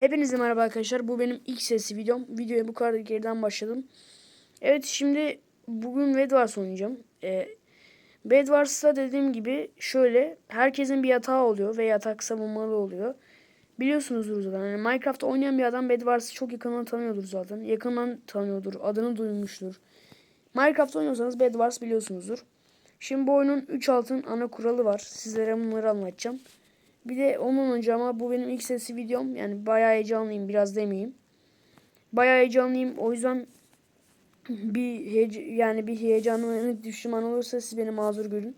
Hepinize merhaba arkadaşlar. Bu benim ilk sesli videom. Videoya bu kadar geriden başladım. Evet şimdi bugün Bedwars oynayacağım. Ee, Bedwars'ta dediğim gibi şöyle herkesin bir yatağı oluyor ve yatak savunmalı oluyor. Biliyorsunuzdur zaten. Yani Minecraft oynayan bir adam Bedwars'ı çok yakından tanıyordur zaten. Yakından tanıyordur. Adını duymuştur. Minecraft oynuyorsanız Bedwars biliyorsunuzdur. Şimdi bu oyunun 3 altın ana kuralı var. Sizlere bunları anlatacağım. Bir de onun önce ama bu benim ilk sesli videom. Yani bayağı heyecanlıyım biraz demeyeyim. Bayağı heyecanlıyım. O yüzden bir heyece yani bir heyecanlı düşman olursa siz beni mazur görün.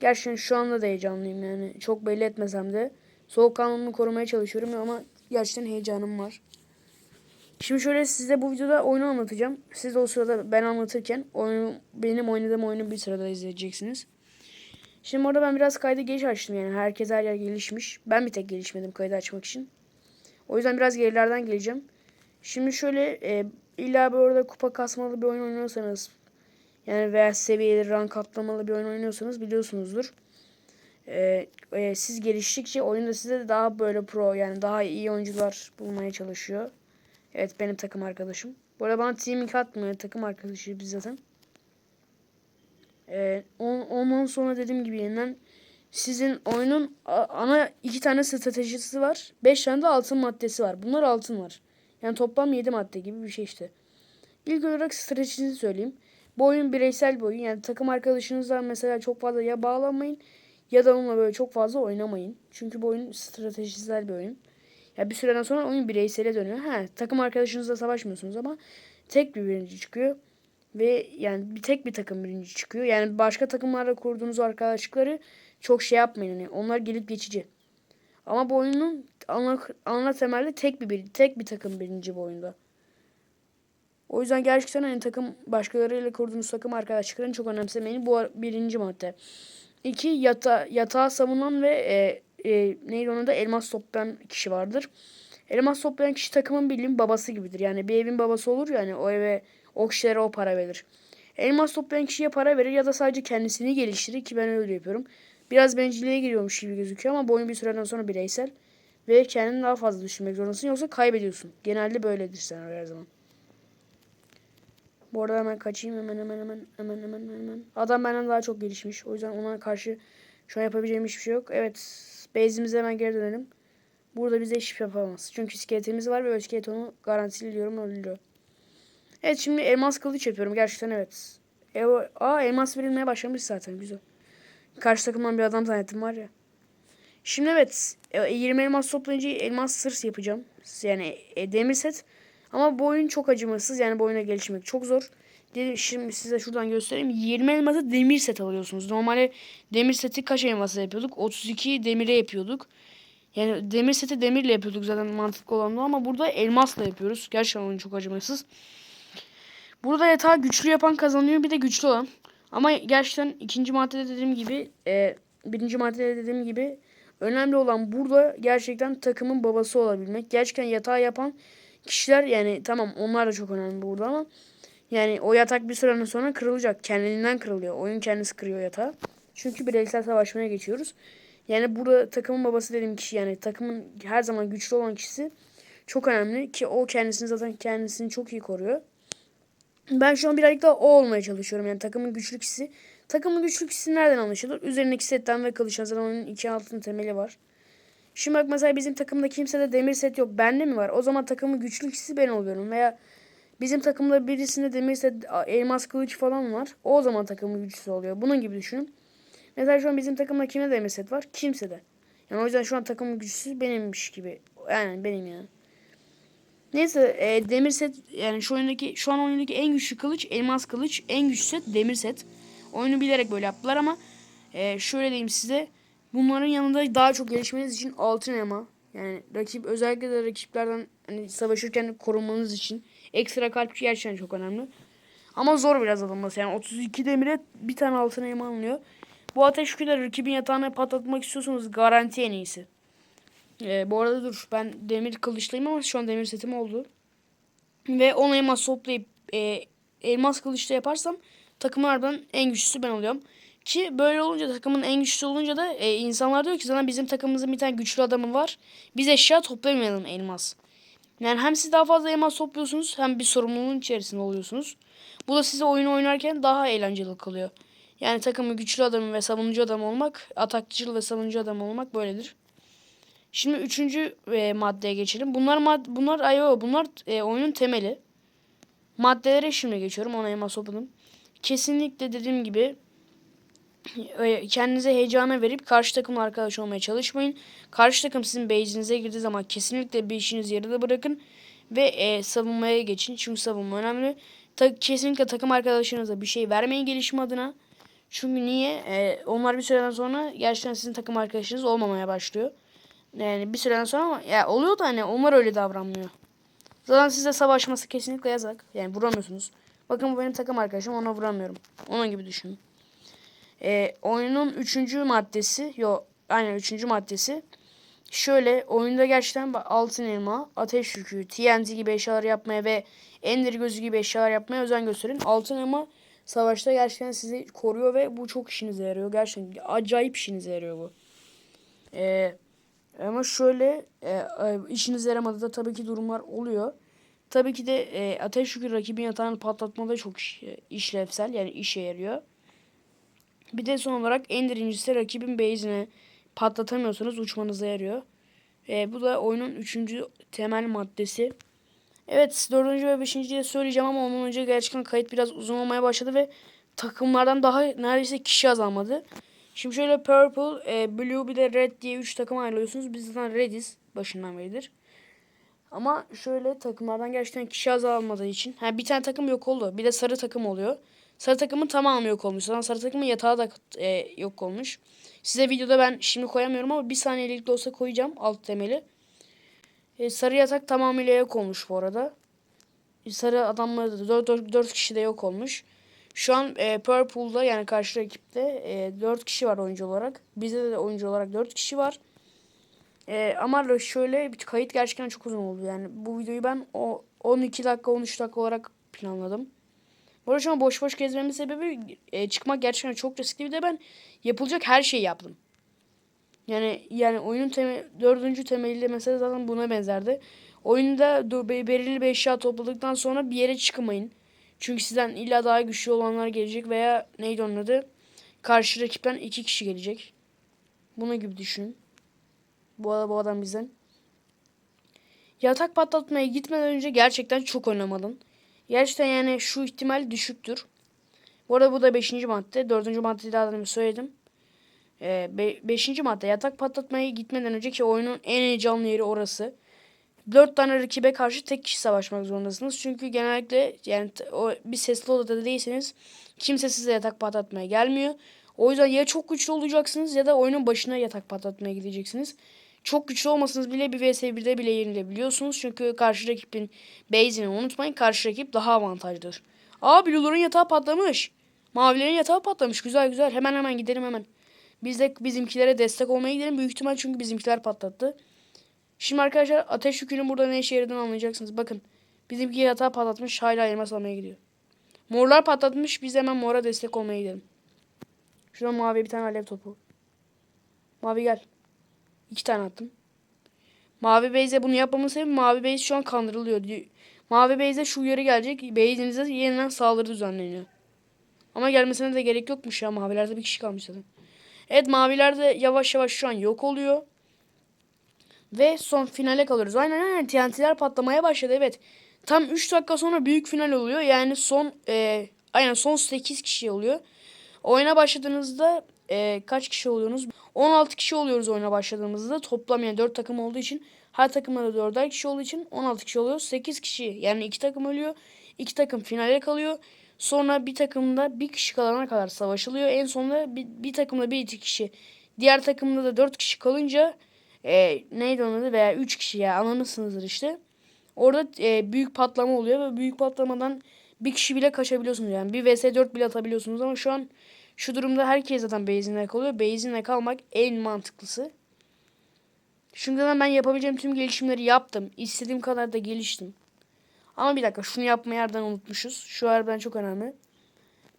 Gerçekten şu anda da heyecanlıyım yani. Çok belli etmesem de. Soğukkanlılığımı korumaya çalışıyorum ama gerçekten heyecanım var. Şimdi şöyle size bu videoda oyunu anlatacağım. Siz de o sırada ben anlatırken oyunu, benim oynadığım oyunu bir sırada izleyeceksiniz. Şimdi orada ben biraz kaydı geç açtım yani. Herkes her yer gelişmiş. Ben bir tek gelişmedim kaydı açmak için. O yüzden biraz gerilerden geleceğim. Şimdi şöyle e, illa bir orada kupa kasmalı bir oyun oynuyorsanız yani veya seviyeli rank atlamalı bir oyun oynuyorsanız biliyorsunuzdur. E, e, siz geliştikçe oyunda size daha böyle pro yani daha iyi oyuncular bulmaya çalışıyor. Evet benim takım arkadaşım. Bu arada bana teaming atmıyor. Takım arkadaşı biz zaten. Ee, ondan sonra dediğim gibi yeniden sizin oyunun ana iki tane stratejisi var. Beş tane de altın maddesi var. Bunlar altın var. Yani toplam yedi madde gibi bir şey işte. İlk olarak stratejinizi söyleyeyim. Bu oyun bireysel bir oyun. Yani takım arkadaşınızla mesela çok fazla ya bağlanmayın ya da onunla böyle çok fazla oynamayın. Çünkü bu oyun stratejisel bir oyun. Ya bir süreden sonra oyun bireysele dönüyor. Ha, takım arkadaşınızla savaşmıyorsunuz ama tek bir birinci çıkıyor. Ve yani bir tek bir takım birinci çıkıyor. Yani başka takımlarla kurduğunuz arkadaşlıkları çok şey yapmayın. Yani onlar gelip geçici. Ama bu oyunun ana, ana temelde tek bir, bir tek bir takım birinci bu oyunda. O yüzden gerçekten hani takım başkalarıyla kurduğunuz takım arkadaşlıklarını çok önemsemeyin. Bu birinci madde. İki yata, yatağı savunan ve e, e, neydi onun da elmas toplayan kişi vardır. Elmas toplayan kişi takımın bildiğin babası gibidir. Yani bir evin babası olur ya hani o eve o kişilere o para verir. Elmas toplayan kişiye para verir ya da sadece kendisini geliştirir ki ben öyle yapıyorum. Biraz bencilliğe giriyormuş gibi gözüküyor ama bu oyun bir süreden sonra bireysel. Ve kendini daha fazla düşünmek zorundasın yoksa kaybediyorsun. Genelde böyledir sen her zaman. Bu arada hemen kaçayım hemen hemen hemen hemen hemen hemen. Adam benden daha çok gelişmiş. O yüzden ona karşı şu an yapabileceğim hiçbir şey yok. Evet. Base'imize hemen geri dönelim. Burada bize hiçbir şey yapamaz. Çünkü iskeletimiz var ve o iskelet onu garantili diyorum öldürüyor. Evet şimdi elmas kılıç yapıyorum. Gerçekten evet. E, aa elmas verilmeye başlamış zaten. Güzel. Karşı takımdan bir adam zannettim var ya. Şimdi evet. E, 20 elmas toplayınca elmas sırs yapacağım. Yani e, demir set. Ama bu oyun çok acımasız. Yani bu oyuna gelişmek çok zor. Şimdi size şuradan göstereyim. 20 elması demir set alıyorsunuz. Normalde demir seti kaç elmasla yapıyorduk? 32 demire yapıyorduk. Yani demir seti demirle yapıyorduk zaten mantıklı olan ama burada elmasla yapıyoruz. Gerçekten oyun çok acımasız. Burada yatağı güçlü yapan kazanıyor bir de güçlü olan. Ama gerçekten ikinci maddede dediğim gibi e, birinci maddede dediğim gibi önemli olan burada gerçekten takımın babası olabilmek. Gerçekten yatağı yapan kişiler yani tamam onlar da çok önemli burada ama yani o yatak bir süreden sonra kırılacak. Kendinden kırılıyor. Oyun kendisi kırıyor yatağı. Çünkü bireysel savaşmaya geçiyoruz. Yani burada takımın babası dediğim kişi yani takımın her zaman güçlü olan kişisi çok önemli ki o kendisini zaten kendisini çok iyi koruyor. Ben şu an birazcık daha o olmaya çalışıyorum. Yani takımın güçlü. Takımın güçlü nereden anlaşılır? Üzerindeki setten ve kılıçtan zaten onun iki altın temeli var. Şimdi bak mesela bizim takımda kimsede demir set yok. Bende mi var? O zaman takımın güçlü ben oluyorum. Veya bizim takımda birisinde demir set, elmas kılıç falan var. O zaman takımın güçlüsü oluyor. Bunun gibi düşünün. Mesela şu an bizim takımda kimde demir set var? Kimse de. Yani o yüzden şu an takımın güçlüsü benimmiş gibi. Yani benim yani. Neyse e, demir set yani şu oyundaki şu an oyundaki en güçlü kılıç elmas kılıç en güçlü set demir set. Oyunu bilerek böyle yaptılar ama e, şöyle diyeyim size bunların yanında daha çok gelişmeniz için altın elma yani rakip özellikle de rakiplerden hani savaşırken korunmanız için ekstra kalp gerçekten çok önemli. Ama zor biraz alınması yani 32 demire bir tane altın elma alınıyor. Bu ateş küle rakibin yatağına patlatmak istiyorsanız garanti en iyisi. Ee, bu arada dur ben demir kılıçlıyım ama şu an demir setim oldu. Ve 10 elmas toplayıp e, elmas kılıçla yaparsam takımlardan en güçlüsü ben oluyorum. Ki böyle olunca takımın en güçlüsü olunca da e, insanlar diyor ki sana bizim takımımızın bir tane güçlü adamı var. Biz eşya toplamayalım elmas. Yani hem siz daha fazla elmas topluyorsunuz hem bir sorumluluğun içerisinde oluyorsunuz. Bu da size oyunu oynarken daha eğlenceli kalıyor. Yani takımı güçlü adam ve savunucu adam olmak, atakçı ve savunucu adam olmak böyledir. Şimdi üçüncü e, maddeye geçelim. Bunlar mad bunlar IO, bunlar e, oyunun temeli. Maddelere şimdi geçiyorum. Ona elmas topladım. Kesinlikle dediğim gibi e, kendinize heyecana verip karşı takımla arkadaş olmaya çalışmayın. Karşı takım sizin base'inize girdiği zaman kesinlikle bir işinizi yarıda bırakın ve e, savunmaya geçin. Çünkü savunma önemli. Ta, kesinlikle takım arkadaşlarınıza bir şey vermeyin gelişim adına. Çünkü niye? E, onlar bir süreden sonra gerçekten sizin takım arkadaşınız olmamaya başlıyor. Yani bir süreden sonra ama ya oluyor da hani onlar öyle davranmıyor. Zaten size savaşması kesinlikle yasak. Yani vuramıyorsunuz. Bakın bu benim takım arkadaşım ona vuramıyorum. Onun gibi düşünün. E, oyunun üçüncü maddesi, yo aynen üçüncü maddesi. Şöyle oyunda gerçekten altın elma, ateş yükü, TNT gibi eşyalar yapmaya ve Ender gözü gibi eşyalar yapmaya özen gösterin. Altın elma savaşta gerçekten sizi koruyor ve bu çok işinize yarıyor. Gerçekten acayip işinize yarıyor bu. Ee, ama şöyle e, e, işinize yaramadı da tabii ki durumlar oluyor. Tabii ki de e, ateş yükü rakibin yatağını patlatmada çok e, işlevsel yani işe yarıyor. Bir de son olarak Ender incisi rakibin base'ine patlatamıyorsanız uçmanıza yarıyor. E, bu da oyunun üçüncü temel maddesi. Evet dördüncü ve beşinci diye söyleyeceğim ama ondan önce gerçekten kayıt biraz uzun olmaya başladı ve takımlardan daha neredeyse kişi azalmadı. Şimdi şöyle Purple, e, Blue bir de Red diye 3 takım ayrılıyorsunuz. Biz zaten Red'iz başından beridir. Ama şöyle takımlardan gerçekten kişi azalmadığı için. Ha, bir tane takım yok oldu. Bir de sarı takım oluyor. Sarı takımın tamamı yok olmuş. Zaten sarı takımın yatağı da e, yok olmuş. Size videoda ben şimdi koyamıyorum ama bir saniyelik de olsa koyacağım alt temeli. E, sarı yatak tamamıyla yok olmuş bu arada. E, sarı adamlar da 4, 4, 4 kişi de yok olmuş. Şu an e, Purple'da yani karşı rakipte e, 4 kişi var oyuncu olarak. Bizde de oyuncu olarak 4 kişi var. E, ama şöyle bir kayıt gerçekten çok uzun oldu. Yani bu videoyu ben o 12 dakika 13 dakika olarak planladım. Bu arada boş boş gezmemin sebebi e, çıkmak gerçekten çok riskli. Bir de ben yapılacak her şeyi yaptım. Yani yani oyunun teme, dördüncü temeliyle mesela zaten buna benzerdi. Oyunda belirli bir eşya topladıktan sonra bir yere çıkmayın. Çünkü sizden illa daha güçlü olanlar gelecek veya neydi onun adı? Karşı rakipten iki kişi gelecek. Buna gibi düşünün. Bu, bu adam bizden. Yatak patlatmaya gitmeden önce gerçekten çok oynamadın. Gerçekten yani şu ihtimal düşüktür. Bu arada bu da 5. madde. 4. maddeyi daha demin söyledim. 5. Ee, beşinci madde yatak patlatmaya gitmeden önceki oyunun en heyecanlı yeri orası. 4 tane rakibe karşı tek kişi savaşmak zorundasınız. Çünkü genellikle yani o bir sesli odada değilseniz kimse size yatak patlatmaya gelmiyor. O yüzden ya çok güçlü olacaksınız ya da oyunun başına yatak patlatmaya gideceksiniz. Çok güçlü olmasanız bile bir vs 1'de bile yenilebiliyorsunuz. Çünkü karşı rakibin base'ini unutmayın. Karşı rakip daha avantajlıdır. Aa Blue'ların yatağı patlamış. Mavilerin yatağı patlamış. Güzel güzel. Hemen hemen gidelim hemen. Biz de bizimkilere destek olmaya gidelim. Büyük ihtimal çünkü bizimkiler patlattı. Şimdi arkadaşlar ateş yükünün burada ne işe yaradığını anlayacaksınız. Bakın. Bizimki yatağı patlatmış. Hala elmas almaya gidiyor. Morlar patlatmış. Biz hemen mora destek olmaya gidelim. Şuradan mavi bir tane alev topu. Mavi gel. İki tane attım. Mavi Beyze bunu yapmamın sebebi Mavi Beyze şu an kandırılıyor. Mavi Beyze şu uyarı gelecek. Beyze'nize yeniden saldırı düzenleniyor. Ama gelmesine de gerek yokmuş ya. Mavilerde bir kişi kalmış zaten. Evet mavilerde yavaş yavaş şu an yok oluyor. Ve son finale kalıyoruz. Aynen aynen TNT'ler patlamaya başladı evet. Tam 3 dakika sonra büyük final oluyor. Yani son e, aynen son 8 kişi oluyor. Oyuna başladığınızda e, kaç kişi oluyorsunuz? 16 kişi oluyoruz oyuna başladığımızda. Toplam yani 4 takım olduğu için her takımda da 4'er kişi olduğu için 16 kişi oluyor. 8 kişi yani 2 takım ölüyor. 2 takım finale kalıyor. Sonra bir takımda bir kişi kalana kadar savaşılıyor. En sonunda bir, bir takımda bir iki kişi. Diğer takımda da 4 kişi kalınca e, neydi onun adı veya 3 kişi ya anlamışsınızdır işte. Orada e, büyük patlama oluyor ve büyük patlamadan bir kişi bile kaçabiliyorsunuz yani. Bir vs 4 bile atabiliyorsunuz ama şu an şu durumda herkes zaten base'inde kalıyor. Base'inde kalmak en mantıklısı. Şimdiden ben yapabileceğim tüm gelişimleri yaptım. İstediğim kadar da geliştim. Ama bir dakika şunu yapmayı yerden unutmuşuz. Şu harbiden çok önemli.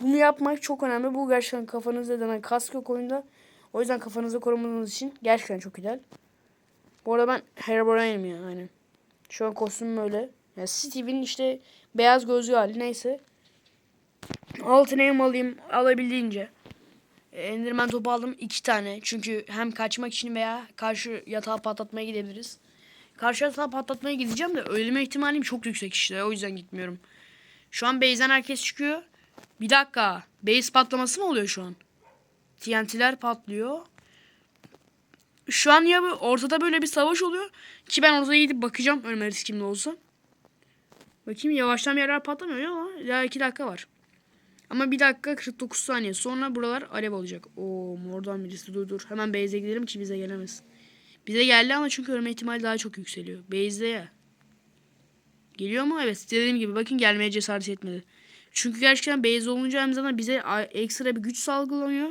Bunu yapmak çok önemli. Bu gerçekten kafanızda denen kask yok oyunda. O yüzden kafanızı korumanız için gerçekten çok ideal. Bu arada ben Herobrine'im ya aynen. Şu an kostümüm öyle. Yani Steve'in işte beyaz gözlü hali neyse. Altın elma alayım alabildiğince. Enderman topu aldım iki tane. Çünkü hem kaçmak için veya karşı yatağı patlatmaya gidebiliriz. Karşı yatağı patlatmaya gideceğim de ölme ihtimalim çok yüksek işte. O yüzden gitmiyorum. Şu an base'den herkes çıkıyor. Bir dakika. Base patlaması mı oluyor şu an? TNT'ler patlıyor. Şu an ya ortada böyle bir savaş oluyor. Ki ben orada gidip bakacağım ölme riskimde olsa. Bakayım yavaştan bir yerler patlamıyor ama daha 2 dakika var. Ama 1 dakika 49 saniye sonra buralar alev olacak. Oo mordan birisi dur dur. Hemen base'e gidelim ki bize gelemez. Bize geldi ama çünkü ölme ihtimali daha çok yükseliyor. Base'de ya. Geliyor mu? Evet dediğim gibi bakın gelmeye cesaret etmedi. Çünkü gerçekten base olunca hem zaten bize ekstra bir güç salgılanıyor.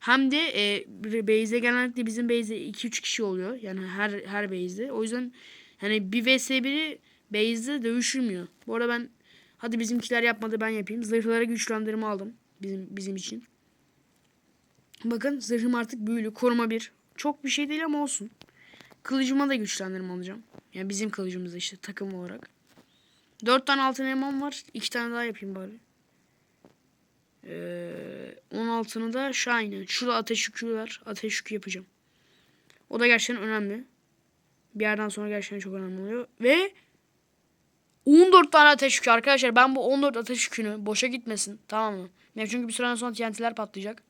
Hem de e, base'de genellikle bizim base'de 2-3 kişi oluyor. Yani her her base'de. O yüzden hani bir vs 1'i base'de dövüşülmüyor. Bu arada ben hadi bizimkiler yapmadı ben yapayım. Zırhlara güçlendirme aldım bizim bizim için. Bakın zırhım artık büyülü. Koruma bir. Çok bir şey değil ama olsun. Kılıcıma da güçlendirme alacağım. Yani bizim kılıcımızda işte takım olarak. 4 tane altın elmam var. 2 tane daha yapayım bari. Ee, 16'ını da Shine. Şurada ateş yükü var. Ateş yükü yapacağım. O da gerçekten önemli. Bir yerden sonra gerçekten çok önemli oluyor. Ve 14 tane ateş yükü arkadaşlar. Ben bu 14 ateş yükünü boşa gitmesin. Tamam mı? Çünkü bir süreden sonra TNT'ler patlayacak.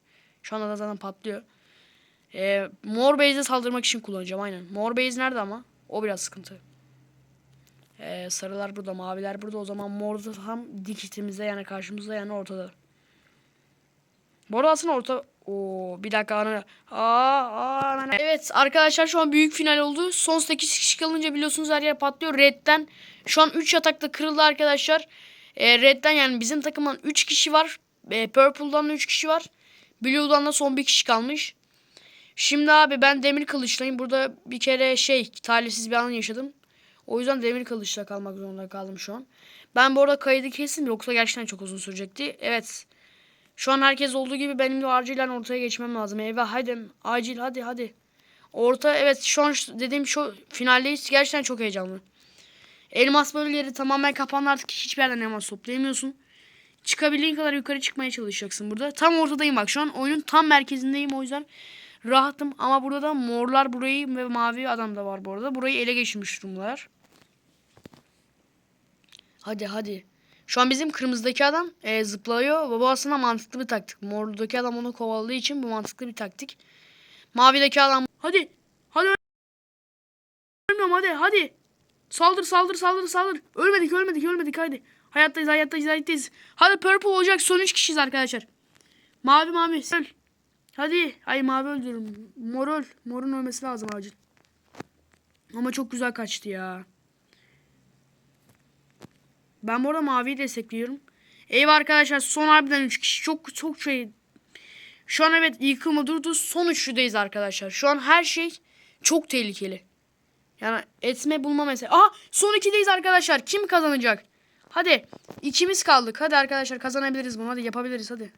Şu anda da zaten patlıyor. Ee, mor base'e saldırmak için kullanacağım aynen. Mor base nerede ama? O biraz sıkıntı. Ee, sarılar burada, maviler burada. O zaman mor da tam dikitimizde yani karşımızda yani ortada. Arada aslında orta... Oo, bir dakika ana. Aa, aa, ana. Evet arkadaşlar şu an büyük final oldu. Son 8 kişi kalınca biliyorsunuz her yer patlıyor. Red'den şu an 3 yatakta kırıldı arkadaşlar. Ee, Red'den yani bizim takımdan 3 kişi var. Ee, Purple'dan da 3 kişi var. Blue'dan da son bir kişi kalmış. Şimdi abi ben demir kılıçlayım. Burada bir kere şey talihsiz bir an yaşadım. O yüzden demir kılıçla kalmak zorunda kaldım şu an. Ben bu arada kaydı kestim yoksa gerçekten çok uzun sürecekti. Evet. Şu an herkes olduğu gibi benim de acilen ortaya geçmem lazım. Eyvah hadi acil hadi hadi. Orta evet şu an dediğim şu finaldeyiz. Gerçekten çok heyecanlı. Elmas bölgeleri tamamen kapandı artık hiçbir yerden elmas toplayamıyorsun. Çıkabildiğin kadar yukarı çıkmaya çalışacaksın burada. Tam ortadayım bak şu an oyunun tam merkezindeyim o yüzden rahatım. Ama burada da morlar burayı ve mavi adam da var bu arada. Burayı ele geçirmiş durumlar. Hadi hadi. Şu an bizim kırmızıdaki adam e, zıplıyor. Bu aslında mantıklı bir taktik. Mordaki adam onu kovaladığı için bu mantıklı bir taktik. Mavideki adam hadi. Hadi ölmüyorum hadi hadi. Saldır saldır saldır saldır. Ölmedik ölmedik ölmedik hadi. Hayattayız hayattayız hayattayız. Hadi purple olacak son 3 kişiyiz arkadaşlar. Mavi mavi öl. Hadi. Ay mavi öldürürüm. Mor öl. Morun ölmesi lazım acil. Ama çok güzel kaçtı ya. Ben bu arada maviyi destekliyorum. Eyvah arkadaşlar son harbiden 3 kişi. Çok çok şey. Şu an evet yıkılma durdu. Son üçlüdeyiz arkadaşlar. Şu an her şey çok tehlikeli. Yani etme bulma mesela. Aha son ikideyiz arkadaşlar. Kim kazanacak? Hadi. ikimiz kaldık. Hadi arkadaşlar kazanabiliriz bunu. Hadi yapabiliriz hadi.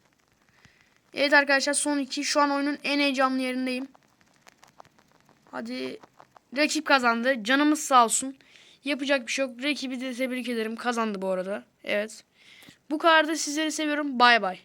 Evet arkadaşlar son iki. Şu an oyunun en heyecanlı yerindeyim. Hadi. Rakip kazandı. Canımız sağ olsun. Yapacak bir şey yok. Rakibi de tebrik ederim. Kazandı bu arada. Evet. Bu kadar da sizleri seviyorum. Bay bay.